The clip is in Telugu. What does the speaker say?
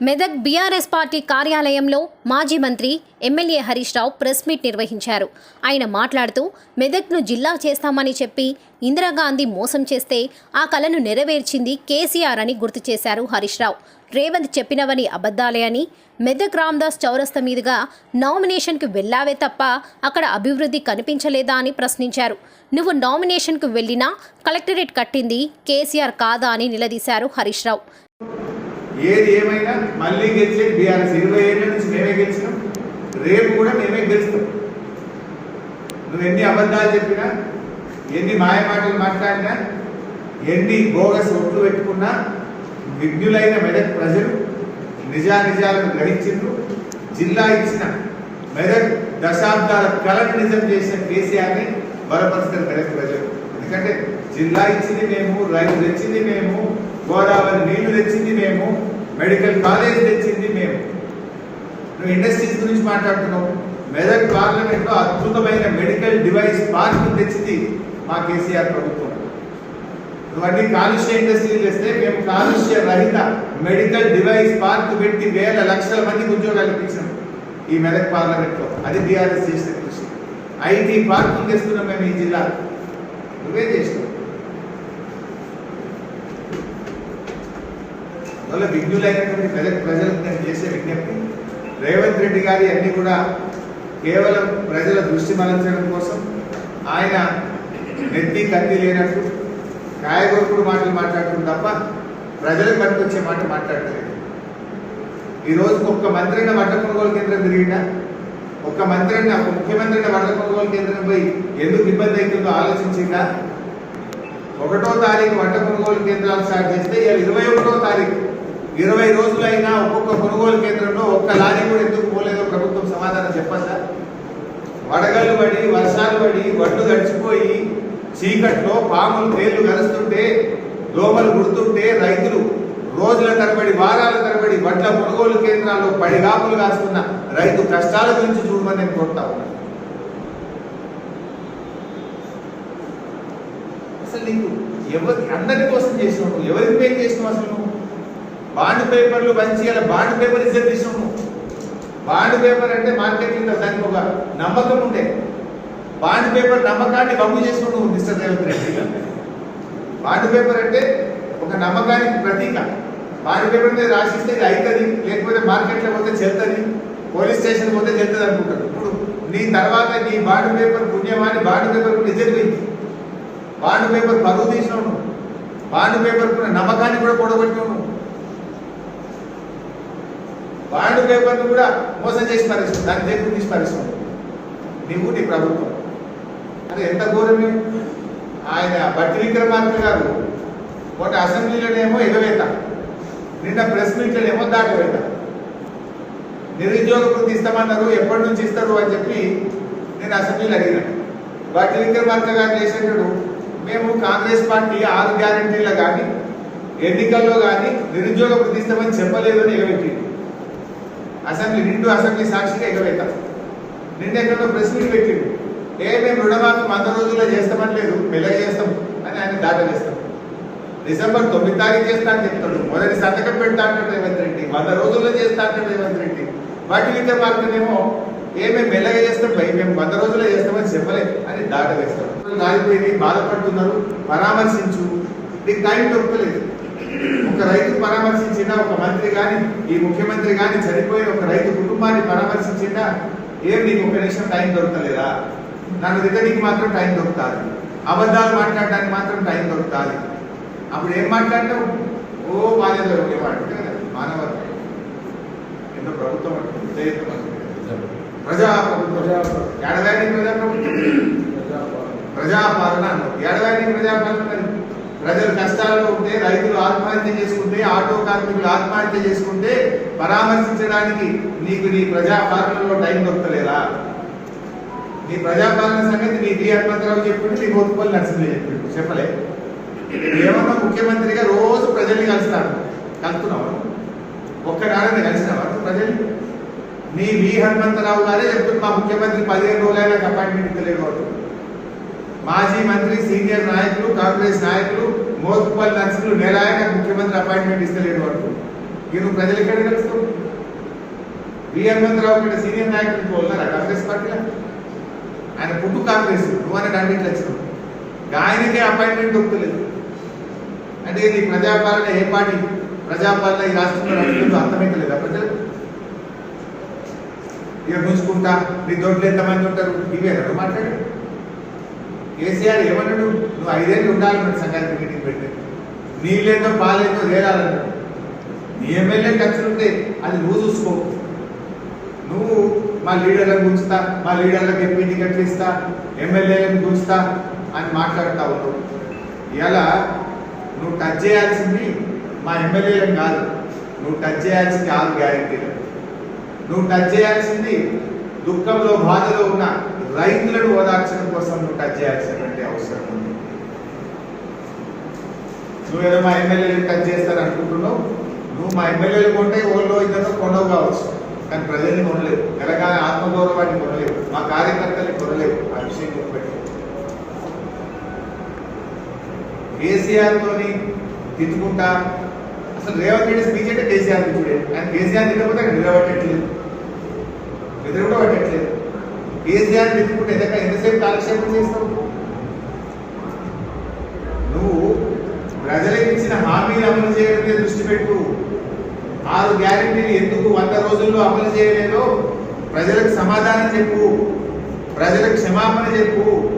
మెదక్ బీఆర్ఎస్ పార్టీ కార్యాలయంలో మాజీ మంత్రి MLA Harish Rao press meet నిర్వహించారు. ఆయన మాట్లాడుతూ మెదక్ను జిల్లా చేస్తామని చెప్పి ఇందిరాగాంధీ మోసం చేస్తే ఆ కలను నెరవేర్చింది కేసీఆర్ అని గుర్తు చేశారు హరీష్ రావు. రేవంత్ చెప్పినవని అబద్ధాలే అని మెదక్ రామ్దాస్ చౌరస్త మీదుగా నామినేషన్కు వెళ్ళావే తప్ప అక్కడ అభివృద్ధి కనిపించలేదా అని ప్రశ్నించారు. నువ్వు నామినేషన్కు వెళ్ళినా కలెక్టరేట్ కట్టింది కేసీఆర్ కాదా అని నిలదీశారు హరీష్ రావు. ఏది ఏమైనా మళ్ళీ గెలిచేది బీఆర్ఎస్. ఇరవై ఏళ్ళ నుంచి మేమే గెలిచినాం. రేపు కూడా మేమే గెలుస్తాం. నువ్వు ఎన్ని అబద్ధాలు చెప్పినా ఎన్ని మాయ మాటలు మాట్లాడినా ఎన్ని బోగస్ ఒట్లు పెట్టుకున్నా విజ్ఞులైన మెదక్ ప్రజలు నిజానిజాలను గ్రహించిండ్రు. జిల్లా ఇచ్చిన మెదక్ దశాబ్దాల కళను నిజం చేసిన కేసీఆర్ని బలపరుస్తారు మెదక్ ప్రజలు. ఎందుకంటే జిల్లా ఇచ్చింది మేము రైతు తెచ్చింది మేము గోదావరి నీళ్ళు తెచ్చింది మేము మెడికల్ కాలేజ్ తెచ్చింది మేము. నువ్వు ఇండస్ట్రీస్ గురించి మాట్లాడుతున్నావు. మెదక్ పార్లమెంట్లో అద్భుతమైన మెడికల్ డివైస్ పార్క్ తెచ్చింది మా కేసీఆర్ ప్రభుత్వం. నువ్వన్నీ కాలుష్య ఇండస్ట్రీలు వేస్తే మేము కాలుష్య రహిత మెడికల్ డివైస్ పార్క్ పెట్టి వేల లక్షల మందికి ఉద్యోగాలు ఇప్పించాం ఈ మెదక్ పార్లమెంట్లో. అది బీఆర్ఎస్ చేసిన కృషి. ఐటీ పార్కులు తెస్తున్నాం మేము ఈ జిల్లా నువ్వే చేసినావు. వల్ల విజ్ఞులైనటువంటి ప్రజలకు ప్రజలకు నేను చేసే విజ్ఞప్తి. రేవంత్ రెడ్డి గారి అన్నీ కూడా కేవలం ప్రజల దృష్టి మరల్చడం కోసం ఆయన నెత్తి కత్తి లేనట్టు కాయగొరుకుడు మాటలు మాట్లాడుతుంది తప్ప ప్రజలకు పనికొచ్చే మాట మాట్లాడలేదు. ఈరోజు ఒక్క మంత్రి అయినా వడ్ల కొనుగోలు కేంద్రం తిరిగిందా ఒక్క మంత్రి అయినా ఒక ముఖ్యమంత్రి అయినా వడ్ల కొనుగోలు కేంద్రం పోయి ఎందుకు ఇబ్బంది అవుతుందో ఆలోచించిందా ఒకటో తారీఖు వడ్ల కొనుగోలు కేంద్రాలు స్టార్ట్ చేస్తే ఇరవై ఒకటో తారీఖు. ఇరవై రోజులైనా ఒక్కొక్క కొనుగోలు కేంద్రంలో ఒక్క లారీ కూడా ఎందుకు పోలేదో? ప్రభుత్వం సమాధానం చెప్పండి వడగళ్ళు పడి వర్షాలు పడి వడ్లు గడిచిపోయి చీకట్లో పాములు తేళ్ళు కలుస్తుంటే దోమలు గుడుతుంటే రైతులు రోజుల తరబడి వారాల తరబడి వడ్ల కొనుగోలు కేంద్రాల్లో పడిగాపులు కాస్తున్న రైతు కష్టాల గురించి చూడమని నేను కోరుతా ఉన్నా. అసలు నీకు ఎవరి అందరి కోసం చేసినావు? ఎవరికి పే చేసినావు అసలు నువ్వు? బాండ్ పేపర్లు మంచి అలా బాండ్ పేపర్ ఇచ్చేది తీసుకున్నాము బాండ్ పేపర్ అంటే మార్కెట్లో దానికి ఒక నమ్మకం ఉండే. బాండ్ పేపర్ నమ్మకాన్ని వమ్ము చేసినావు mister Revanth Reddy bond paper అంటే ఒక నమ్మకానికి ప్రతీక. బాండ్ పేపర్ మీద రాసిస్తే ఇది అవుతుంది లేకపోతే మార్కెట్లో పోతే చెల్తుంది పోలీస్ స్టేషన్ పోతే చెల్తుంది అనుకుంటారు. ఇప్పుడు నీ తర్వాత నీ బాండ్ పేపర్ పుణ్యమాని బాండ్ పేపర్ కూడా బాండ్ పేపర్ పరువు తీసినావు బాండ్ పేపర్ కూడా నమ్మకాన్ని కూడా కూడగొట్టినావు బాండ్ పేపర్ను కూడా మోసం చేసి పరిశ్రమ దాని దగ్గర తీసి పరిశ్రమ నీవు నీ ప్రభుత్వం. అది ఎంత ఘోరమే. ఆయన బట్టి విక్రమార్క గారు ఒకటి అసెంబ్లీలోనేమో ఎగవేత. నిన్న ప్రెస్ మీట్లోనేమో దాటవేత. నిరుద్యోగ వృత్తి ఇస్తామన్నారు ఎప్పటి నుంచి ఇస్తారు అని చెప్పి నేను అసెంబ్లీలో అడిగిన. బట్టి విక్రమార్క గారు చేసేటప్పుడు మేము కాంగ్రెస్ పార్టీ ఆరు గ్యారంటీలో కానీ ఎన్నికల్లో కానీ నిరుద్యోగ వృత్తి ఇస్తామని చెప్పలేదు అని ఎగబెట్టి అసెంబ్లీ నిండు అసెంబ్లీ సాక్షిగా ఎగవేత. నిన్న ఎక్కడో ప్రెస్ మీట్ పెట్టిండు. ఏ మేము రుణమాఫీ వంద రోజుల్లో చేస్తామని లేదు మెల్లగా చేస్తాం అని ఆయన దాట చేస్తాం డిసెంబర్ తొమ్మిది తారీఖు చేస్తా అని చెప్తాడు. మొదటి సంతకం పెడతా అంటాడు రేవంత్ రెడ్డి. వంద రోజుల్లో చేస్తా అంటాడు రేవంత్ రెడ్డి. వాటి విక్రమార్కనేమో ఏ మేము మెల్లగా చేస్తాం భయ మేము వంద రోజుల్లో చేస్తామని చెప్పలే అని దాట వేస్తాం రాలిపోయింది బాధపడుతున్నారు పరామర్శించు. నీకు టైం దొరకలేదు. ఒక రైతు పరామర్శించినా ఒక మంత్రి కానీ ఈ ముఖ్యమంత్రి కానీ చనిపోయిన ఒక రైతు కుటుంబాన్ని పరామర్శించినా ఏం నీకు ఒక నిమిషం టైం దొరకలేదా? నన్ను దిగడానికి మాత్రం టైం దొరుకుతుంది. అబద్ధాలు మాట్లాడడానికి మాత్రం టైం దొరుకుతుంది. అప్పుడు ఏం మాట్లాడతావు? ఓ బాధ్యత ఏమంటే మానవత్వం. ఎన్నో ప్రభుత్వం అంటుంది ప్రజా ప్రభుత్వం ఏడవాడి ప్రజా ప్రభుత్వం ప్రజాపాలన? అన్నారు ఏడవాడి ప్రజాపాలన ప్రజలు కష్టాల్లో ఉంటే రైతులు ఆత్మహత్య చేసుకుంటే ఆటో కార్మికులు ఆత్మహత్య చేసుకుంటే పరామర్శించడానికి నీకు నీ ప్రజాపాలనలో టైం దొరకలేదా? నీ ప్రజాపాలన సంగతి నీ డి హనుమంతరావు చెప్పిండు నీ బోతుపల్లి నరసింహ చెప్పిండు. చెప్పలే? ఏమన్నా ముఖ్యమంత్రిగా రోజు ప్రజల్ని కలుస్తాను కలుస్తున్నావు? ఒక్కనాడని కలిసినావా? నువ్వు ప్రజల్ని? నీ వి హనుమంతరావు గారే చెప్తున్నా మా ముఖ్యమంత్రి పదిహేను రోజులైనా అపాయింట్మెంట్ ఇవ్వలేదు వాడు మాజీ మంత్రి సీనియర్ నాయకులు కాంగ్రెస్ నాయకులు మోత్పల్లి నర్సులు నెల ముఖ్యమంత్రి అపాయింట్మెంట్ ఇస్తలేడు వరకు ఇక ప్రజలు ఎక్కడ కలుస్తావు విఎన్ రావు కంటే సీనియర్ నాయకులు ఇంకో కాంగ్రెస్ పార్టీలో. ఆయన పుట్టు కాంగ్రెస్ నువ్వు అనే రెండింటిలో వచ్చినావు. ఆయనకే అపాయింట్మెంట్ దొరుకుతలేదు. అంటే ఇది ప్రజాపాలన ఏ పార్టీ ప్రజాపాలన ఈ రాష్ట్రంలో నడుస్తుందో అర్థమైతలేదా ప్రజలు ఇక గుంజుకుంటా నీ దొడ్లు ఎంతమంది ఉంటారు? ఇవేనా నువ్వు మాట్లాడు కేసీఆర్ ఏమన్నాడు? నువ్వు ఐదేళ్ళు ఉండాలి మరి సంఘానికి మీటింగ్ పెట్టి లేదో పాలేందో తేరాలన్నాడు నీ ఎమ్మెల్యే ఖర్చులు ఉంటే అది నువ్వు చూసుకో. నువ్వు మా లీడర్లకు గుంచుతా మా లీడర్లకు ఎంపీ టికెట్లు ఇస్తా ఎమ్మెల్యేలకు గుంచుతా అని మాట్లాడుతూ ఉన్నావు. ఇలా నువ్వు టచ్ చేయాల్సింది మా ఎమ్మెల్యేలకు కాదు నువ్వు టచ్ చేయాల్సింది ఆరు గ్యారెంటీలు. నువ్వు టచ్ చేయాల్సింది దుఃఖంలో బాధలో ఉన్న రైతులను ఓదార్చడం కోసం నువ్వు టచ్ చేయాల్సినటువంటి అవసరం ఉంది. నువ్వేదో మా ఎమ్మెల్యేలు టచ్ చేస్తారు అనుకుంటున్నావు. నువ్వు మా ఎమ్మెల్యేలు కొంటే ఓళ్ళో ఇద్దరు కొనవు కావచ్చు. కానీ ప్రజల్ని కొనలేవు. తెలంగాణ ఆత్మగౌరవాన్ని కొనలేవు. మా కార్యకర్తల్ని కొనలేవు. ఆ విషయం గుర్తుపెట్టు కేసీఆర్తోని తిట్టుకుంటా. అసలు రేవంత్ రెడ్డి స్పీచ్ అంటే కేసీఆర్ తిట్టుడే ఆయన కేసీఆర్ తిట్టకపోతే అక్కడ నిలబట్టట్లేదు ఎదురుగా పెట్టట్లేదు. పట్టట్లేదు కేసీఆర్ తిట్టుకుంటే ఎంత ఎంతసేపు కాలక్షేపం చేస్తావు? నువ్వు ప్రజలకు ఇచ్చిన హామీలు అమలు చేయడం మీద దృష్టి పెట్టు. ఆరు గ్యారెంటీలు ఎందుకు వంద రోజుల్లో అమలు చేయలేదో ప్రజలకు సమాధానం చెప్పు. ప్రజలకు క్షమాపణ చెప్పు.